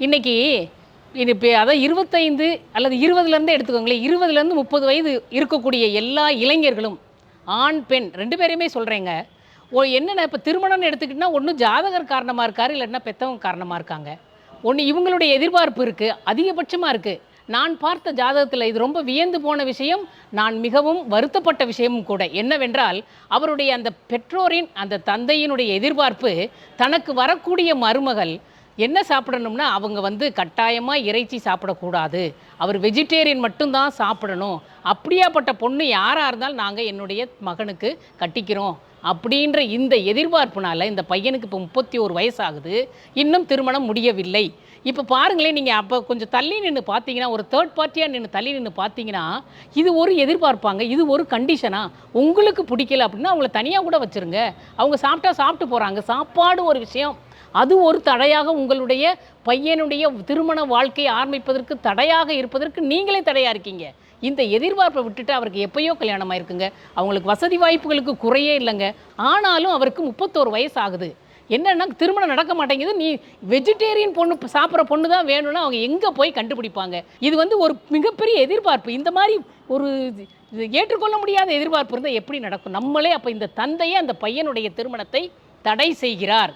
இன்னைக்கு இது இப்போ அதான் இருபத்தைந்து அல்லது இருபதுலேருந்து எடுத்துக்கோங்களேன் இருபதுலேருந்து முப்பது வயது இருக்கக்கூடிய எல்லா இளைஞர்களும் ஆண் பெண் ரெண்டு பேரையுமே சொல்கிறேங்க ஓ என்னென்ன இப்போ திருமணம்னு எடுத்துக்கிட்டிங்கன்னா ஒன்று ஜாதகர் காரணமாக இருக்கார் இல்லைன்னா பெற்றவங்க காரணமாக இருக்காங்க. ஒன்று இவங்களுடைய எதிர்பார்ப்பு இருக்குது அதிகபட்சமாக இருக்குது நான் பார்த்த ஜாதகத்தில் இது ரொம்ப வியந்து போன விஷயம் நான் மிகவும் வருத்தப்பட்ட விஷயமும் கூட. என்னவென்றால் அவருடைய அந்த பெற்றோரின் அந்த தந்தையினுடைய எதிர்பார்ப்பு தனக்கு வரக்கூடிய மருமகள் என்ன சாப்பிடணும்னா அவங்க வந்து கட்டாயமாக இறைச்சி சாப்பிடக்கூடாது. அவர் வெஜிடேரியன் மட்டும்தான் சாப்பிடணும். அப்படியாப்பட்ட பொண்ணு யாராக இருந்தாலும் நாங்கள் என்னுடைய மகனுக்கு கட்டிக்கிறோம். அப்படின்ற இந்த எதிர்பார்ப்புனால இந்த பையனுக்கு இப்போ முப்பத்தி ஒரு வயசாகுது. இன்னும் திருமணம் முடியவில்லை. இப்போ பாருங்களேன் நீங்கள் அப்போ கொஞ்சம் தள்ளி நின்று பார்த்தீங்கன்னா ஒரு தேர்ட் பார்ட்டியாக நின்று தள்ளி நின்று பார்த்தீங்கன்னா இது ஒரு எதிர்பார்ப்பாங்க. இது ஒரு கண்டிஷனாக உங்களுக்கு பிடிக்கல அப்படின்னா அவங்கள தனியாக கூட வச்சுருங்க. அவங்க சாப்பிட்டா சாப்பிட்டு போகிறாங்க சாப்பாடு ஒரு விஷயம். அது ஒரு தடையாக உங்களுடைய பையனுடைய திருமண வாழ்க்கையை ஆரம்பிப்பதற்கு தடையாக இருப்பதற்கு நீங்களே தடையாக இருக்கீங்க. இந்த எதிர்பார்ப்பை விட்டுட்டு அவருக்கு எப்பயோ கல்யாணம் ஆயிருக்குங்க. அவங்களுக்கு வசதி வாய்ப்புகளுக்கு குறையே இல்லைங்க. ஆனாலும் அவருக்கு முப்பத்தோரு வயசு ஆகுது. என்னென்னா திருமணம் நடக்க மாட்டேங்குது. நீ வெஜிடேரியன் பொண்ணு சாப்பிட்ற பொண்ணு தான் வேணும்னா அவங்க எங்கே போய் கண்டுபிடிப்பாங்க? இது வந்து ஒரு மிகப்பெரிய எதிர்பார்ப்பு. இந்த மாதிரி ஒரு இது ஏற்றுக்கொள்ள முடியாத எதிர்பார்ப்பு இருந்தால் எப்படி நடக்கும்? நம்மளே அப்போ இந்த தந்தையே அந்த பையனுடைய திருமணத்தை தடை செய்கிறார்.